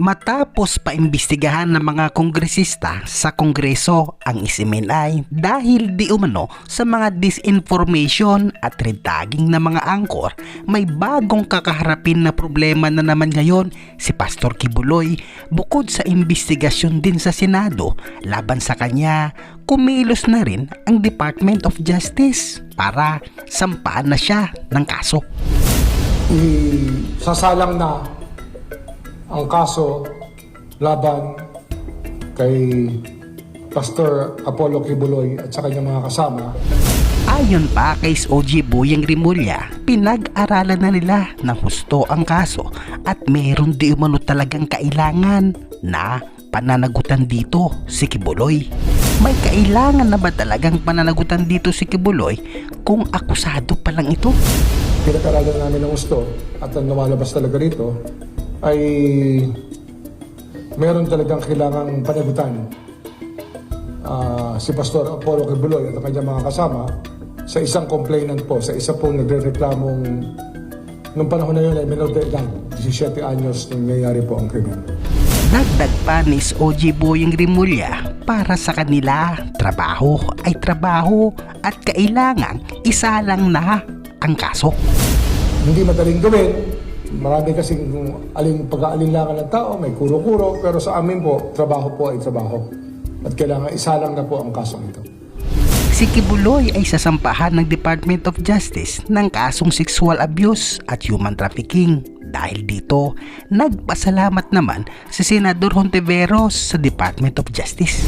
Matapos paimbestigahan ng mga kongresista sa kongreso ang isiminay dahil di umano sa mga disinformation at red tagging ng mga angkor, may bagong kakaharapin na problema na naman ngayon si Pastor Kibuloy bukod sa imbestigasyon din sa Senado laban sa kanya kumilos na rin ang Department of Justice para sampaan na siya ng kaso. isasalang na ang kaso laban kay Pastor Apollo Kibuloy at sa kanyang mga kasama Ayon pa kay OG Boyeng Rimulya, pinag-aralan na nila ng husto ang kaso at meron di umano talagang kailangan na pananagutan dito si Kibuloy. May kailangan na ba talagang pananagutan dito si Kibuloy kung akusado pa lang ito? pinag-aralan namin ng gusto at ang lumalabas talaga rito ay meron talagang kailangang panagutan ah, si Pastor Apollo Kibuloy at ang kanyang mga kasama sa isang complainant po, sa isa pong nagre-reklamong nung panahon na yun ay minor de edad, 17 anyos nung nangyayari po ang krimen. Dagdag pa ni OG Boyeng Rimulya para sa kanila, trabaho ay trabaho at kailangang isa lang na ang kaso. Hindi madaling gawin. Marami kasing kung aling pag-aalinlangan ng tao, may kuro-kuro, pero sa amin po, trabaho po ay trabaho. At kailangan isa lang na po ang kasong ito. Si Kibuloy ay sasampahan ng Department of Justice ng kasong sexual abuse at human trafficking. Dahil dito, nagpasalamat naman si Senador Hontiveros sa Department of Justice.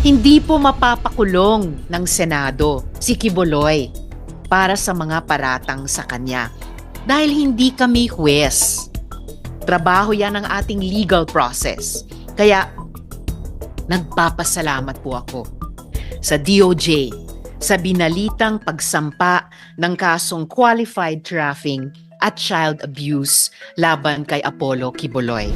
Hindi po mapapakulong ng Senado si Kiboloy para sa mga paratang sa kanya dahil hindi kami huwes. Trabaho yan ng ating legal process. Kaya nagpapasalamat po ako sa DOJ sa binalitang pagsampa ng kasong qualified trafficking at child abuse laban kay Apollo Kiboloy.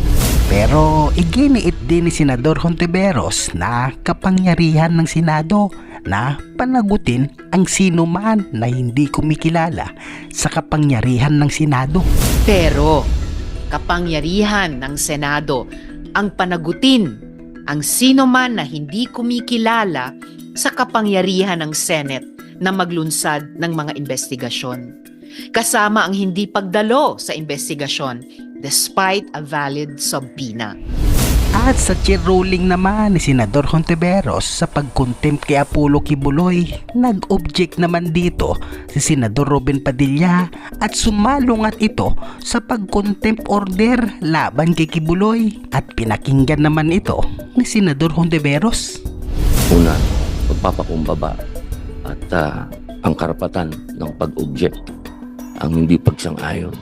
Pero iginiit din ni Senador Hontiveros na kapangyarihan ng Senado na panagutin ang sino man na hindi kumikilala sa kapangyarihan ng Senado. Pero kapangyarihan ng Senado ang panagutin ang sino man na hindi kumikilala sa kapangyarihan ng Senate na maglunsad ng mga investigasyon. Kasama ang hindi pagdalo sa investigasyon despite a valid subpoena. At sa chair naman ni Senador Hontiveros sa pagkontempt kay Apollo Kibuloy, nag-object naman dito si Senador Robin Padilla at sumalungat ito sa pagkontempt order laban kay Kibuloy at pinakinggan naman ito ni Senador Hontiveros. Una, pagpapakumbaba at ah, ang karapatan ng pag-object, ang hindi pagsang-ayon.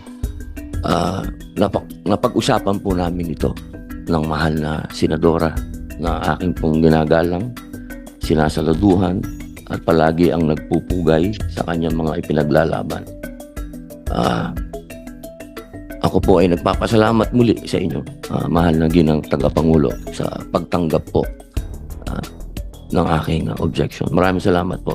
Ah, napag, napag-usapan po namin ito ng mahal na senadora na aking pong ginagalang, sinasaladuhan at palagi ang nagpupugay sa kanyang mga ipinaglalaban. Ah, ako po ay nagpapasalamat muli sa inyo, ah, mahal na ginang tagapangulo sa pagtanggap po ah, ng aking uh, objection. Maraming salamat po.